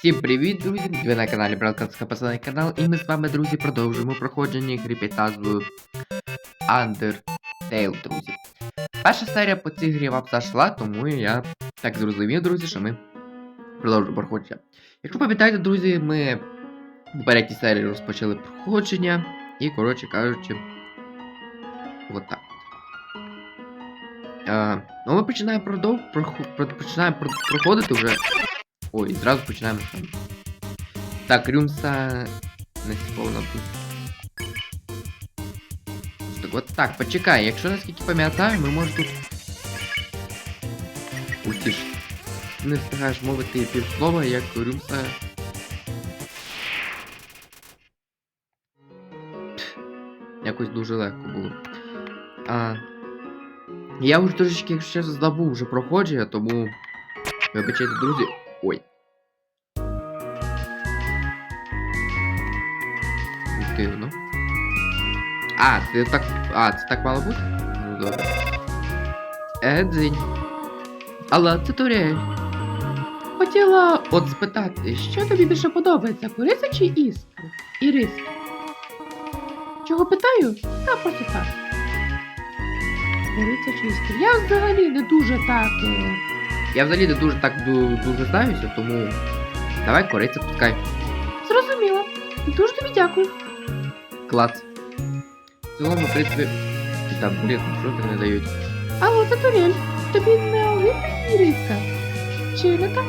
Всім привіт, друзі! Ви на каналі Братканська Пацани канал, і ми з вами, друзі, продовжуємо проходження гри під назвою Undertale, друзі. Перша серія по цій грі вам зайшла, тому я так зрозумів, друзі, що ми продовжуємо проходження. Якщо пам'ятаєте, друзі, ми в попередній серії розпочали проходження, і, коротше кажучи, от так. А, ну ми починаємо продов... проху- про... починаємо про... проходити вже Ой, зразу починаємо там. Так, рюмса не сповна тут. Так от так, почекай, якщо наскільки пам'ятаю, ми можемо тут. Ух ти ж. Не встигаєш мовити півслова, як рюмса. Якось дуже легко було. А. Я вже трошечки, якщо чесно, забув вже проходження, тому. Вибачайте, друзі. Ой. Дивно. А, це так. А, це так мало бути? Ну добре. Е, дзинь. Це Турель. Хотіла от спитати, що тобі більше подобається, куриця чи іскра? Іриска. Чого питаю? Та просто так. Куриця чи іскра? Я взагалі не дуже так. е, я взагалі не дуже так ду- дуже знаюся, тому давай кориця пускай. Зрозуміло. Дуже тобі дякую. Клац. В цілому, в принципі. Та блін, що ти не дають? Алло, це Турель. Тобі не Іриска? Чи не так?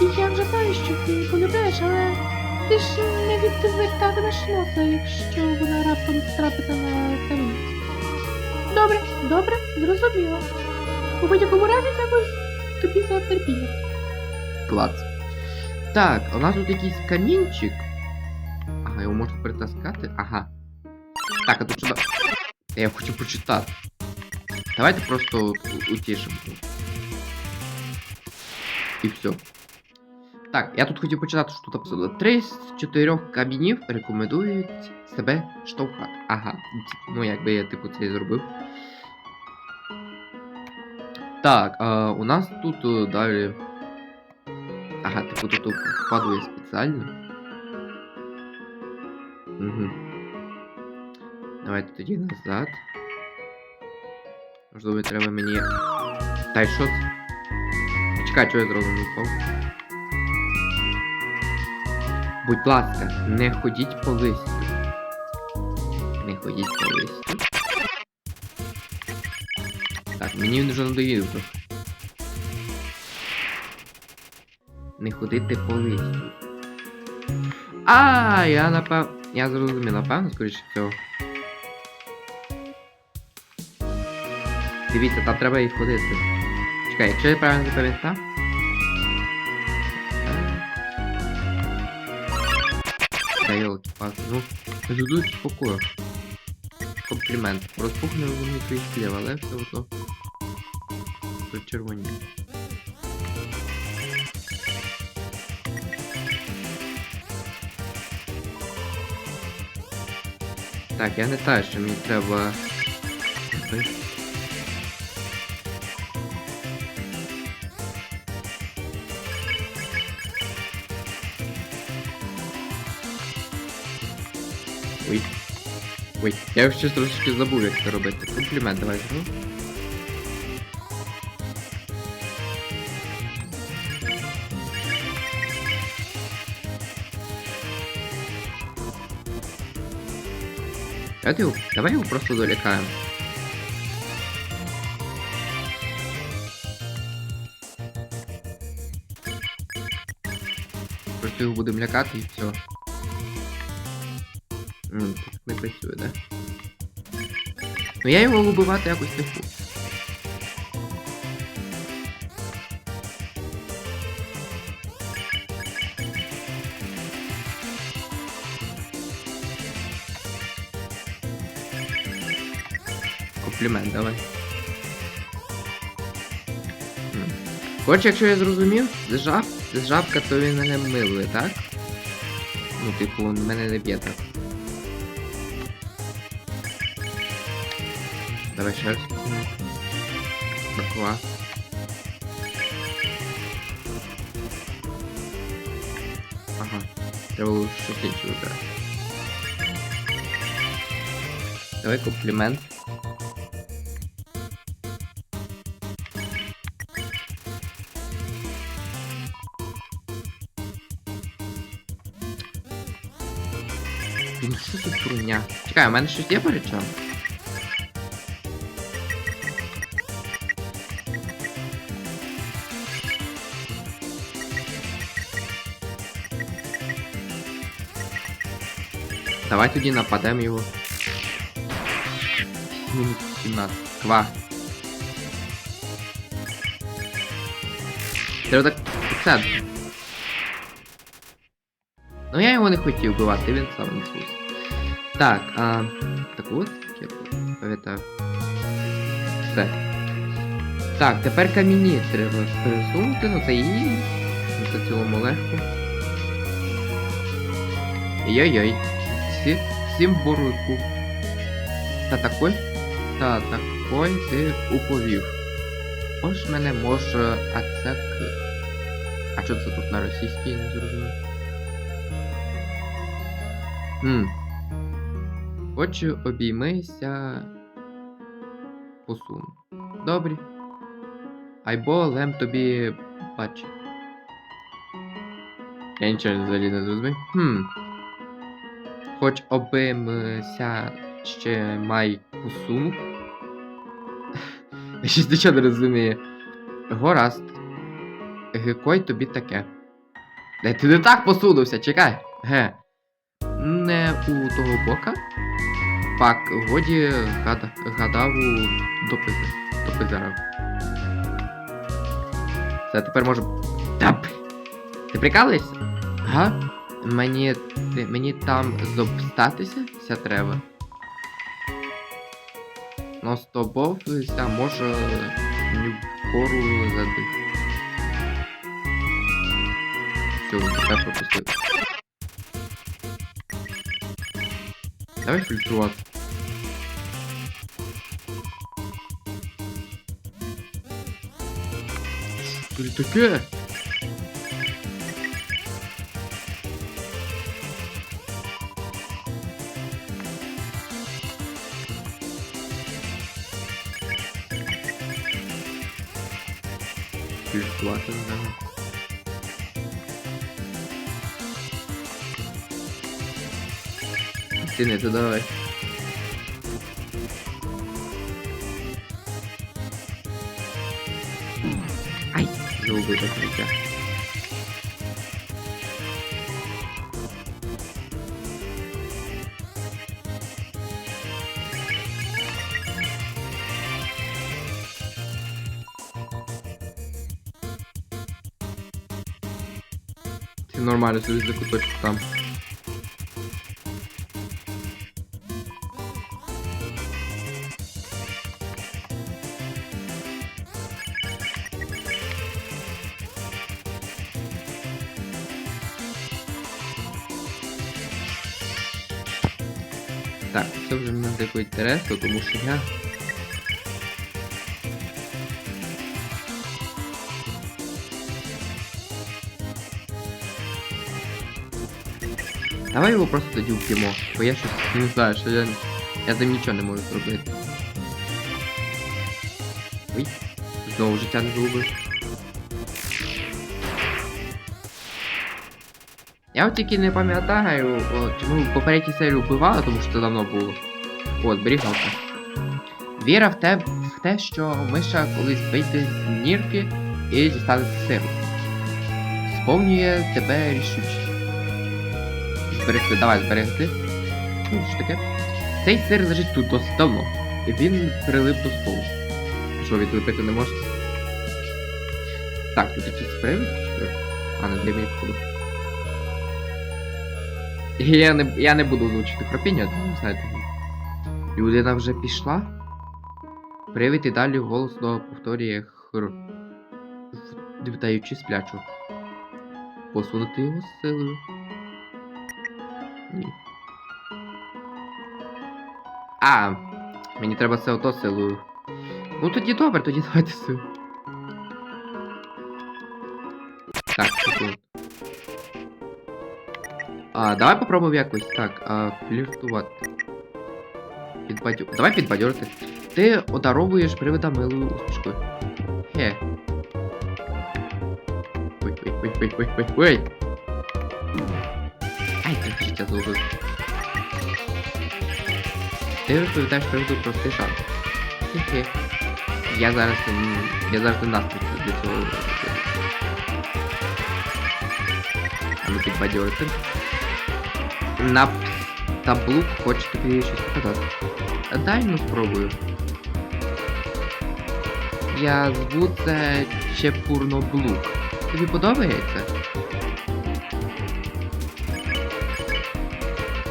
І я вже знаю, що ти полюбляєш, але ти ж не відвертатимеш носа, якщо вона раптом трапиться на тарілці. Добре, добре, зрозуміло. У будь-якому разі дякую тобі за терпіння. Клац. Так, у нас тут якийсь камінчик. Можна притаскати. Ага. Так, а тут що? Я хочу прочитати. Давайте просто утішимо. І все. Так, я тут хотів почитати, що тут написано. Три з чотирьох камінів рекомендують себе штовхати. Ага. Ну, якби я типу це і зробив. Так, а, у нас тут е, далі. Ага, типу тут вкладує спеціально. Угу. Давайте тоді назад. Можливо, треба мені. Та й що? Чекай, що я зразу не впав. Будь ласка, не ходіть по листю. Не ходіть по листю. Так, мені він вже надоїв. Не ходити по листю. А, я напев... Я зрозумів, напевно, скоріше всього. Дивіться, там треба і ходити. Чекай, якщо я правильно запам'ятав. Да елки палки ну, ждуть спокою. Комплімент. Розпухне вони твої слів, але все одно. Причервоні. Так, я не знаю, що мені треба. Ой. Ой, я щось трошечки забув, як це робити. Комплімент давай зробимо. Давайте его? давай его просто залякаємо. Просто его будем лякати і все. М, так не працює, да? Ну я його вбивати якось не хочу. Комплімент, давай. Коротше, якщо я зрозумів, з жаб, жабка, то він мене милує, так? Ну, типу, мене не б'є так. Давай ще раз. Баква. Треба було щось інше вибрати. Давай комплімент. За? Чекай, у мене щось є порічом? Давай тоді нападемо його. Мінус 17. Ква. Треба так. Це. Ну я його не хотів вбивати, він сам не несусь. Так, а. Так от, я пам'ятаю. Все. Так, тепер каміні треба пересунути, ну це і. В цілому легко. Йой-йой. Всі, всім боруйку. Та такой? Та такой ти уповів. Ось мене може ацек. А що це тут на російській не зрозумів? Хм. Хочу обіймися. Посун. Добрі. Айбо лем тобі бачить. Я нічого взагалі не зрозумів. Хм. Хоч обимся ще май посунув. Я щось нічого не розумію. Гораст. Гекой тобі таке. Де ти не так посунувся, чекай. Ге. Не у того бока. Пак, годі гада, гадаву допизи. Допизарав. Все, тепер можу. Та б. Ти прикалуєшся? Га? Мені. ти- Мені там зобстатися ся треба. Ну з тобою ся може мені вгору зади. Все, тепер пропустив. Давай фільтрувати. Що таке? Фільтрувати, да. Ти не то давай. Ай, загубив життя. Ти нормально собі за Так, це вже не таке інтересно, тому що я. Давай його просто тоді вб'ємо, бо я щось не знаю, що я. Я там нічого не можу зробити. Ой, знову життя не загубив. Я от тільки не пам'ятаю, ми попередній серії вбивали, тому що це давно було. От, берігалка. Віра в те, в те, що ми ще колись вийти з нірки і дістати силу. Сповнює тебе рішучість. Зберегти, давай зберегти. Ну, що таке? Цей сир лежить тут досить давно. І він прилип до столу. Що, відлепити не можна? Так, тут якийсь привід? А, не для походу. Я не, я не буду озвучити хропіння, тому знаєте. Людина вже пішла. Привід і далі голосно повторює хр. Вдаючи сплячу. Посунути його з силою. Ні. А, мені треба це ото силою. Ну тоді добре, тоді давайте силу. Так, секунд. А, давай попробуємо якось так, а, фліртувати. Підбадю... Давай підбадьорити. Ти одаровуєш привида милою усмішкою. Хе. Ой, ой, ой, ой, ой, ой, ой. Ай, трохи життя зложив. Ти розповідаєш приводу простий шанс. Хе-хе. Я зараз... м, Я зараз не настрій для цього. робити. А ну підбадьорити. На таблу хоче тобі щось показати. Дай ну спробую. Я зву це Чепурноблук. Тобі подобається?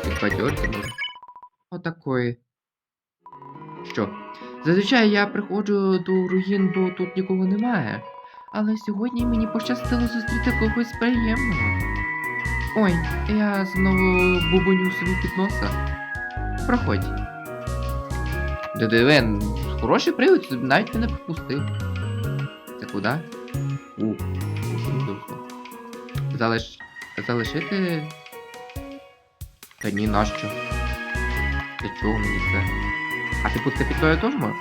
Підбадьорити може. Отакої. Що? Зазвичай я приходжу до руїн, бо тут нікого немає. Але сьогодні мені пощастило зустріти когось приємного. Ой, я знову бубоню собі під носа. Проходь. Дедивен, хороший привід, навіть мене пропустив. Це куди? У. Залиш... Залишити. Та ні, нащо? Для чого мені це? А ти це під тою теж можеш?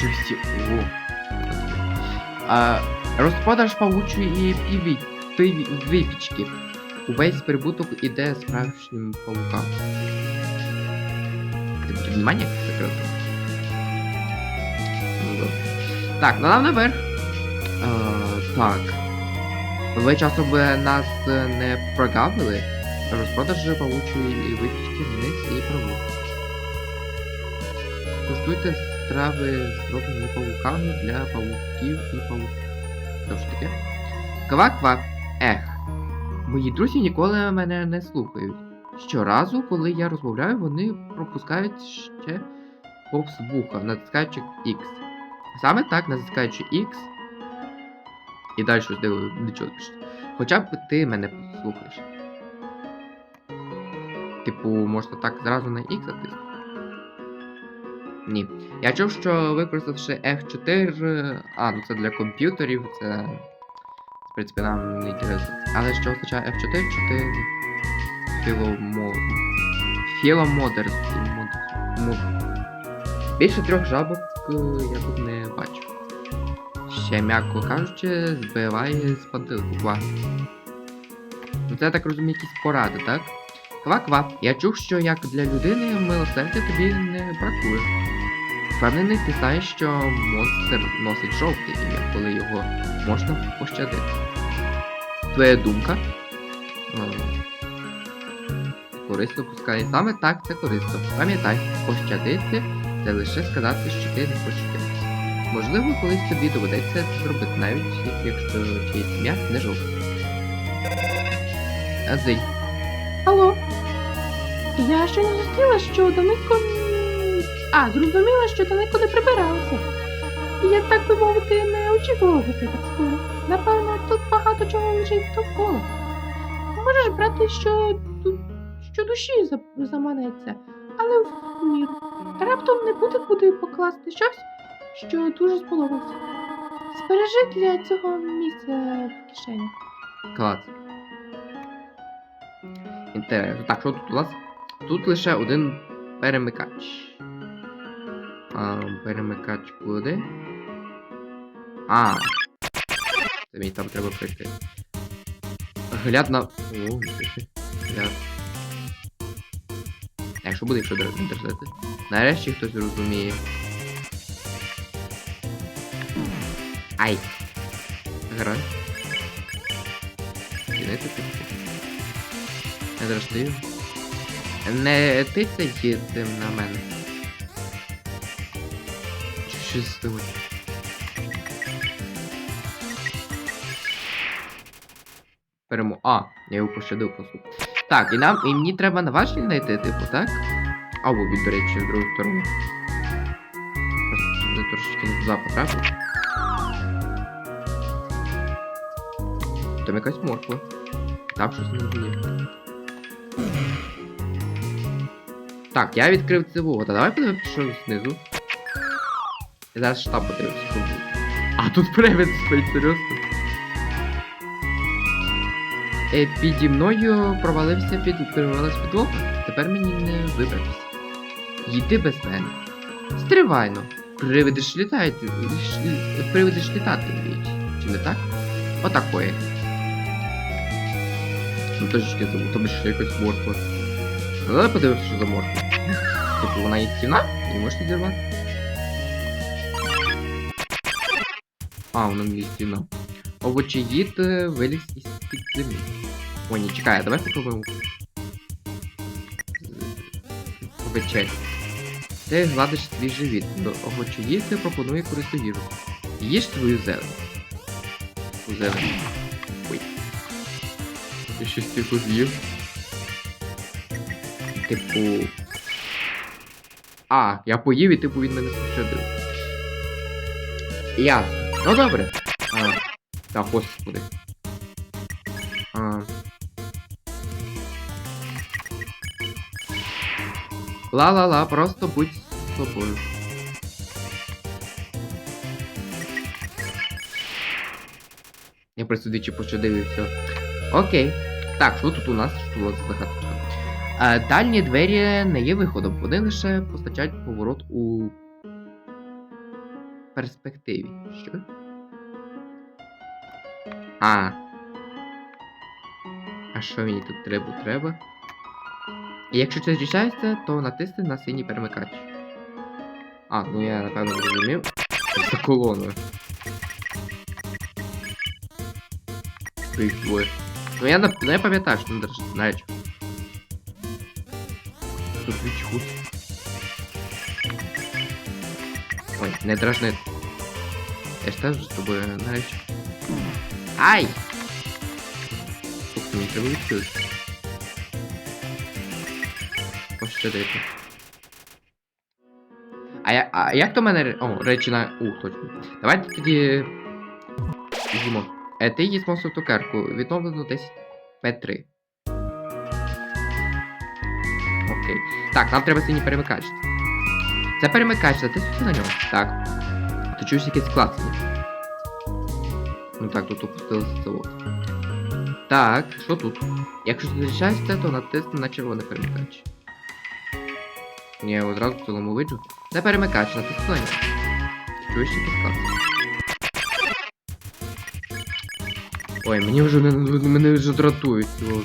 Чи всі. О. А, розпродаж павучої піві... пиві... випічки. Увесь прибуток іде справжнім павукам. Ти буде внимання як закрито? Ну добре. Так, ну нам наверх. А, так. Ви часом нас не прогавили. Розпродаж павучої випічки вниз і праворуч. Куштуйте страви, зроблені павуками для павуків і павуків. Що ж таке? Ква-ква. Ех. Мої друзі ніколи мене не слухають. Щоразу, коли я розмовляю, вони пропускають ще повз вуха, натискаючи X. Саме так, натискаючи X. І далі щось дивую, нічого. Хоча б ти мене послухаєш. Типу, можна так зразу на X натиснути? Ні. Я чув, що використавши F4. А, ну це для комп'ютерів, це. Принципі, нам не інтересно. Але що означає F4? 4 філомо... Філомодер. Філомодер. Більше трьох жабок е, я тут не бачу. Ще, м'яко кажучи, збиває з. Ква. Ну це так розумію, якісь поради, так? Ква-ква. Я чув, що як для людини милосердя тобі не бракує. Впевнений, ти знаєш, що монстр носить жовте ім'я, коли його можна пощадити. Твоя думка? Ем, Корисно пускає. Саме так це корисно. Пам'ятай, пощадити це лише сказати, що ти не кимось. Можливо, колись тобі доведеться це зробити, навіть якщо чиєсь ім'я не жовте. Азий. Алло. Я ще не зустріла, що далеко. м, А, зрозуміла, що далеко не прибиралася. Я так би мовити, не очікувала гостей так скоро. Напевно, тут багато чого лежить довкола. Можеш брати, що, що душі заманеться, але в. Раптом не буде куди покласти щось, що дуже сподобається. Збережи для цього місця в кишені. Клас. Інтересно. Так, що тут у нас? Тут лише один перемикач. Перемикач куди? А. Це мені там треба прийти. Гляд на. О. Гляд. А що буде, якщо не держати? Нарешті хтось розуміє. Ай! Грай. Кінець тут. Не дражди. Не тицяй цим на мене. Чи щось з тобою? Перемо. А, я його пощадив по суті. Так, і нам. І мені треба наважні знайти, типу, так? Або від, до речі, в другу сторону. Просто трошечки не туди потрапив. Там якась морква. Там щось не розумію. Так, я відкрив це вугод. А давай подивимося, що знизу. Я зараз штаб подивився. А тут привид спить, серйозно. Е, піді мною провалився під провалився підлога. Тепер мені не вибратися. Йди без мене. Стривайно. Привиди ж літають. Привиди ж літати вміють. Чи не так? Отакої. Ну точечки забув, тобі ще якось морква. Ну, давай подивимось, що за морква. Типу вона є стіна, і можеш відірвати. А, вона не стіна. Овочеїд е, виліз із під землі. Ой, не чекай, а давай попробуємо. Повечеря. Ти гладиш свій живіт. До овочеїд пропонує корисну їжу. Їж свою зелень. Зелень. Ой. Я щось типу з'їв. Типу. А, я поїв і типу він мене спочатив. Ясно. Ну добре. А, та господи. А. Ла-ла-ла, просто будь собою. Я просто чи пощадив і все. Окей. Так, що тут у нас? Що у нас хаточка? Дальні двері не є виходом, вони лише постачають поворот у перспективі. Що? А. А що мені тут треба? Треба? І якщо це зрішається, то натисни на синій перемикач. А, ну я напевно зрозумів. За колоною. Їх двоє. Ну я, нап- ну, пам'ятаю, що не держи. Тут відчхут. Ой, не дражни. Я ж теж з тобою навіть. Ай! Ух мені треба відчути. Пощадити. А, я, а як то в мене. О, речі на. Ух, точно. Давайте тоді. Візьмемо. Е, ти їсть монстру цукерку. Відновлено 10 П3. Окей. Так, нам треба синій перемикач. Це перемикач, натиснути на нього. Так. Ти чуєш якийсь клацання. Ну так, тут опустилося це от. Так, що тут? Якщо залишаєшся, то натисни на червоний перемикач. Ні, одразу в цілому виджу. Це перемикач, натисни на нього. Чуєш якийсь клацання? Ой, мені вже не- мене вже дратують. Тут.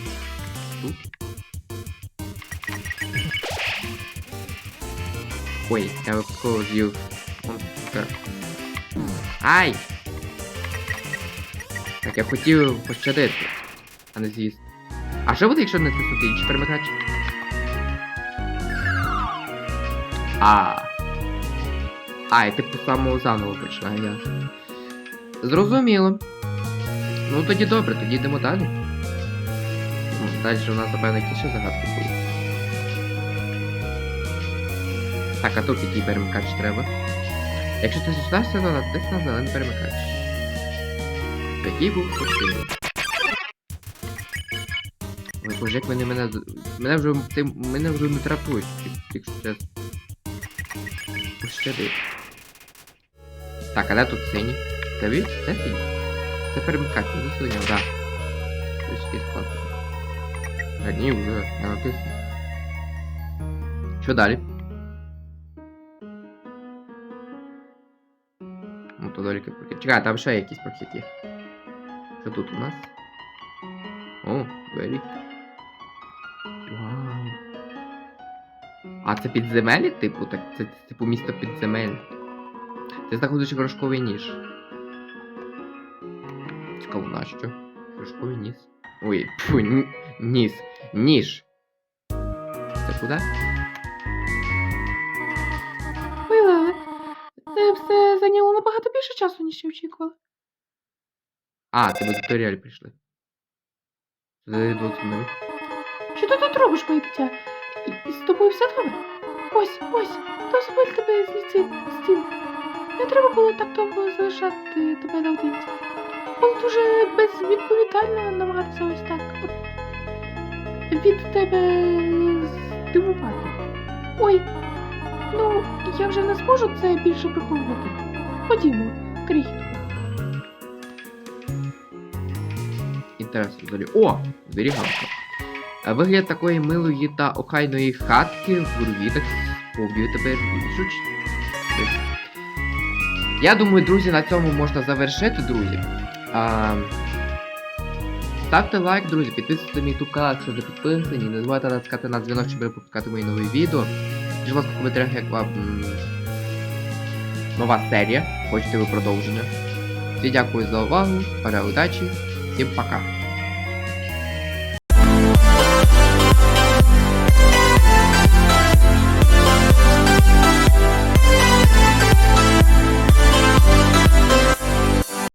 Ой, я цукерку. Ай! Так, я хотів пощадити, а не з'їсти. А що буде, якщо не натиснути інший перемикач? А. А, і типу самого заново починає, ясно. Зрозуміло. Ну тоді добре, тоді йдемо далі. Далі у нас, напевно, якісь ще загадки будуть. Так, а тут який перемикач треба? Якщо ти зіштався, то натисни на зелений перемикач. Який був потрібний. Ой, боже, як вони мене. Мене вже тим. Мене вже не тратують, якщо чесно. Пощади. Так, а де тут синій? Це він? Це синій? Це перемикач, не нього, так. Щось склад. А ні, вже я натисну. Що далі? Ну, прохід. Чекай, там ще якийсь прохід є. Що тут у нас? О, двері. Вау. А це підземелі, типу? Так, це типу місто підземель. Ти знаходиш іграшковий ніж. Цікаво, нащо? Іграшковий ніс. Ой, фу, ні- ніс. Ніж. Це куди? Це зайняло набагато більше часу, ніж я очікувала. А, з туторіаль прийшли. Це двох мною. Що ти тут робиш, моє дитя? І, з тобою все добре? Ось, ось, дозволь тебе звідси стіл. Не треба було так довго залишати тебе наодинці. Було дуже безвідповідально намагатися ось так. От, від тебе здивувати. Ой, ну, я вже не зможу це більше приховувати. Ходімо, крихітко. І інтересно взагалі. О! Зберігалка. Вигляд такої милої та охайної хатки в так сповнює тебе жуч. Я думаю, друзі, на цьому можна завершити, друзі. А, ставте лайк, друзі, підписуйтесь на мій канал, якщо не підписані. Не забувайте натискати на дзвінок, щоб пропускати мої нові відео. Будь в коментарях, як вам нова серія. Хочете ви продовження. Всі дякую за увагу, удачі, всім пока.